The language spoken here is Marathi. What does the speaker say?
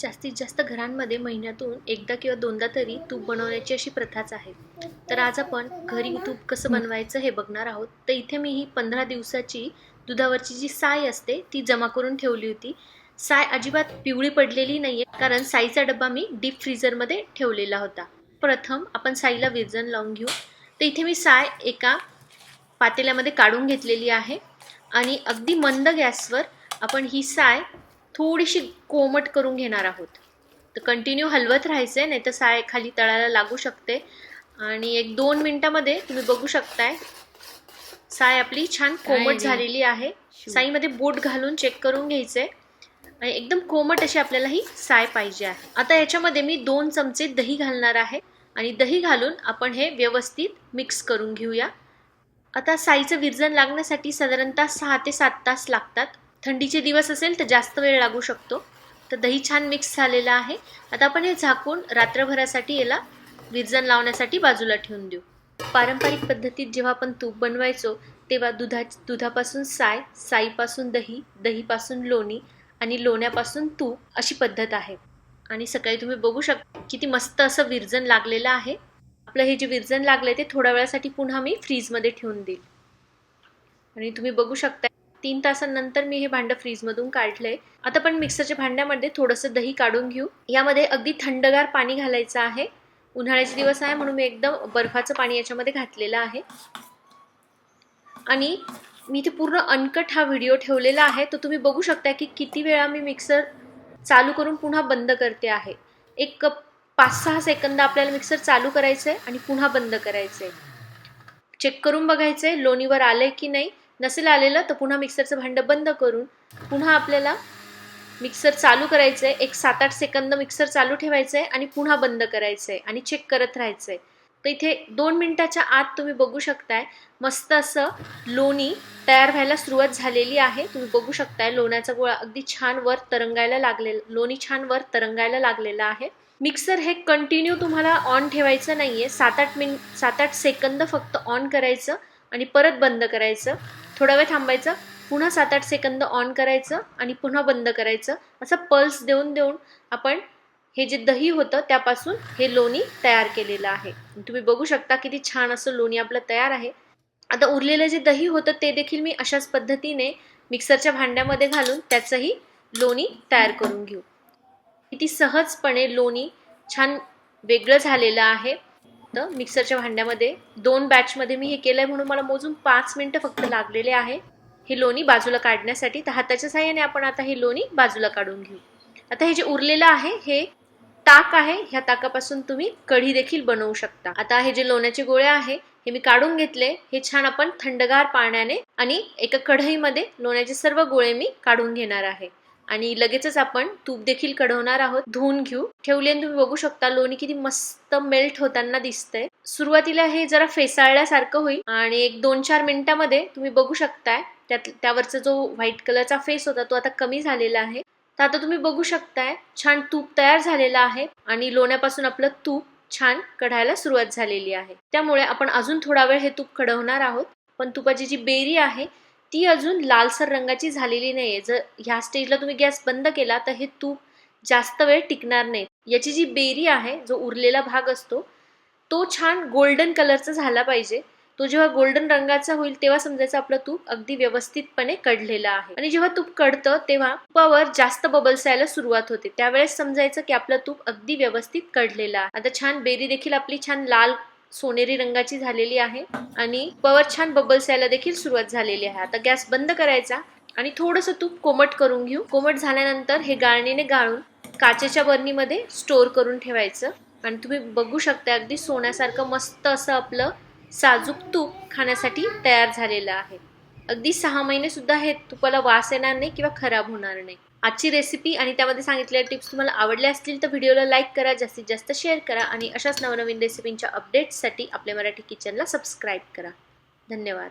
जास्तीत जास्त घरांमध्ये महिन्यातून एकदा किंवा दोनदा तरी तूप बनवण्याची अशी प्रथाच आहे. तर आज आपण घरी तूप कसं बनवायचं हे बघणार आहोत. तर इथे मी ही पंधरा दिवसाची दुधावरची जी साय असते ती जमा करून ठेवली होती. साय अजिबात पिवळी पडलेली नाहीये कारण साईचा डब्बा मी डीप फ्रीझरमध्ये ठेवलेला होता. प्रथम आपण साईला विरजन लावून घेऊ. तर इथे मी साय एका पातेल्यामध्ये काढून घेतलेली आहे. आणि अगदी मंद गॅसवर आपण ही साय थोडीशी कोमट करून घेणार आहोत. तर कंटिन्यू हलवत राहायचं आहे नाही तर साय खाली तळाला लागू शकते. आणि एक दोन मिनटामध्ये तुम्ही बघू शकताय. साय आपली छान कोमट. झालेली आहे. साईमध्ये बोट घालून चेक करून घ्यायचंय. आणि एकदम कोमट अशी आपल्याला ही साय पाहिजे आहे. आता याच्यामध्ये मी दोन चमचे दही घालणार आहे. आणि दही घालून आपण हे व्यवस्थित मिक्स करून घेऊया. आता साईचं विरजण लागण्यासाठी साधारणतः सहा ते सात तास लागतात. थंडीचे दिवस असेल तर जास्त वेळ लागू शकतो. तर दही छान मिक्स झालेलं आहे. आता आपण हे झाकून रात्रभरासाठी याला विरजण लावण्यासाठी बाजूला ठेवून देऊ. पारंपरिक पद्धतीत जेव्हा आपण तूप बनवायचो तेव्हा दुधा दुधापासून साय साईपासून दही दहीपासून लोणी आणि लोण्यापासून तूप अशी पद्धत आहे. आणि सकाळी तुम्ही बघू शकता किती मस्त असं विरजण लागलेलं आहे. आपलं हे जे विरजण आहे ते थोड्या वेळासाठी पुन्हा मी फ्रीजमध्ये ठेवून देईल. आणि तुम्ही बघू शकता तीन तासांनंतर मी हे भांडं फ्रीजमधून काढलंय. आता पण मिक्सरच्या भांड्यामध्ये थोडंसं दही काढून घेऊ. यामध्ये अगदी थंडगार पाणी घालायचं आहे. उन्हाळ्याचे दिवस आहे म्हणून मी एकदम बर्फाचं पाणी याच्यामध्ये घातलेलं आहे. आणि मी इथे पूर्ण अनकट हा व्हिडिओ ठेवलेला आहे. तो तुम्ही बघू शकता की किती वेळा मी मिक्सर चालू करून पुन्हा बंद करते आहे. एक पाच सहा सेकंद आपल्याला मिक्सर चालू करायचं आहे आणि पुन्हा बंद करायचं आहे चेक करून बघायचं आहे लोणीवर आलं आहे की नाही. नसेल आलेलं तर पुन्हा मिक्सरचं भांडं बंद करून पुन्हा आपल्याला मिक्सर चालू करायचं आहे एक सात आठ सेकंद मिक्सर चालू ठेवायचं आहे आणि पुन्हा बंद करायचं आहे आणि चेक करत राहायचं आहे तर इथे दोन मिनटाच्या आत तुम्ही बघू शकताय मस्त असं लोणी तयार व्हायला सुरुवात झालेली आहे. तुम्ही बघू शकताय लोण्याचा गोळा अगदी छान वर तरंगायला लागले लोणी छान वर तरंगायला लागलेला आहे. मिक्सर हे कंटिन्यू तुम्हाला ऑन ठेवायचं नाही आहे सात आठ मिन सात आठ सेकंद फक्त ऑन करायचं आणि परत बंद करायचं. थोडा वेळ थांबायचं पुन्हा सात आठ सेकंद ऑन करायचं आणि पुन्हा बंद करायचं. असं पल्स देऊन देऊन आपण हे जे दही होतं त्यापासून हे लोणी तयार केलेलं आहे. तुम्ही बघू शकता किती छान असं लोणी आपलं तयार आहे. आता उरलेलं जे दही होतं ते देखील मी अशाच पद्धतीने मिक्सरच्या भांड्यामध्ये घालून त्याचंही लोणी तयार करून घेऊ. किती सहजपणे लोणी छान वेगळं झालेलं आहे. फक्त मिक्सरच्या भांड्यामध्ये. दोन बॅचमध्ये मी हे केलंय म्हणून मला मोजून पाच मिनटं फक्त लागलेले आहे. हे लोणी बाजूला काढण्यासाठी. तर हाताच्या साह्याने आपण आता हे लोणी बाजूला काढून घेऊ. आता हे जे उरलेलं आहे हे ताक आहे. ह्या ताकापासून तुम्ही कढी देखील बनवू शकता. आता हे जे लोण्याचे गोळे आहे हे मी काढून घेतले. हे छान आपण थंडगार पाण्याने आणि एका कढईमध्ये लोण्याचे सर्व गोळे मी काढून घेणार आहे. आणि लगेचच आपण तूप देखील कढवणार आहोत. धुवून घेऊ. ठेवले आणि तुम्ही बघू शकता लोणी किती मस्त मेल्ट होताना दिसतंय. सुरुवातीला हे जरा फेसाळल्यासारखं होईल आणि एक दोन चार मिनिटामध्ये तुम्ही बघू शकताय. त्यात त्यावरचा जो व्हाईट कलरचा फेस होता तो आता कमी झालेला आहे. तर आता तुम्ही बघू शकताय छान तूप तयार झालेलं आहे आणि लोण्यापासून आपलं तूप छान कढायला सुरुवात झालेली आहे. त्यामुळे आपण अजून थोडा वेळ हे तूप कढवणार आहोत. पण तुपाची जी बेरी आहे ती अजून लालसर रंगाची झालेली नाही आहे जर ह्या स्टेजला तुम्ही गॅस बंद केला तर हे तूप जास्त वेळ टिकणार नाही. याची जी बेरी आहे जो उरलेला भाग असतो तो छान गोल्डन कलरचा झाला पाहिजे. तो जेव्हा गोल्डन रंगाचा होईल तेव्हा समजायचं आपलं तूप अगदी व्यवस्थितपणे कढलेलं आहे. आणि जेव्हा तूप कढतं तेव्हा तुपावर जास्त बबल्स यायला सुरुवात होते. त्यावेळेस समजायचं की आपलं तूप अगदी व्यवस्थित कढलेलं आहे. आता छान बेरी देखील आपली छान लाल सोनेरी रंगाची झालेली आहे आणि पवर छान बबल्स यायला देखील सुरुवात झालेली आहे. आता गॅस बंद करायचा आणि थोडंसं तूप कोमट करून घेऊ. कोमट झाल्यानंतर हे गाळणीने गाळून काचेच्या बरणीमध्ये स्टोअर करून ठेवायचं. आणि तुम्ही बघू शकता अगदी सोन्यासारखं मस्त असं आपलं साजूक तूप खाण्यासाठी तयार झालेलं आहे. अगदी सहा महिने सुद्धा हे तुपाला वास येणार नाही किंवा खराब होणार नाही. आजची रेसिपी आणि त्यामध्ये सांगितलेल्या टिप्स तुम्हाला आवडल्या असतील तर व्हिडिओला लाईक करा जास्तीत जास्त शेअर करा आणि अशाच नवनवीन रेसिपींच्या अपडेट्ससाठी आपल्या मराठी किचनला सबस्क्राईब करा. धन्यवाद.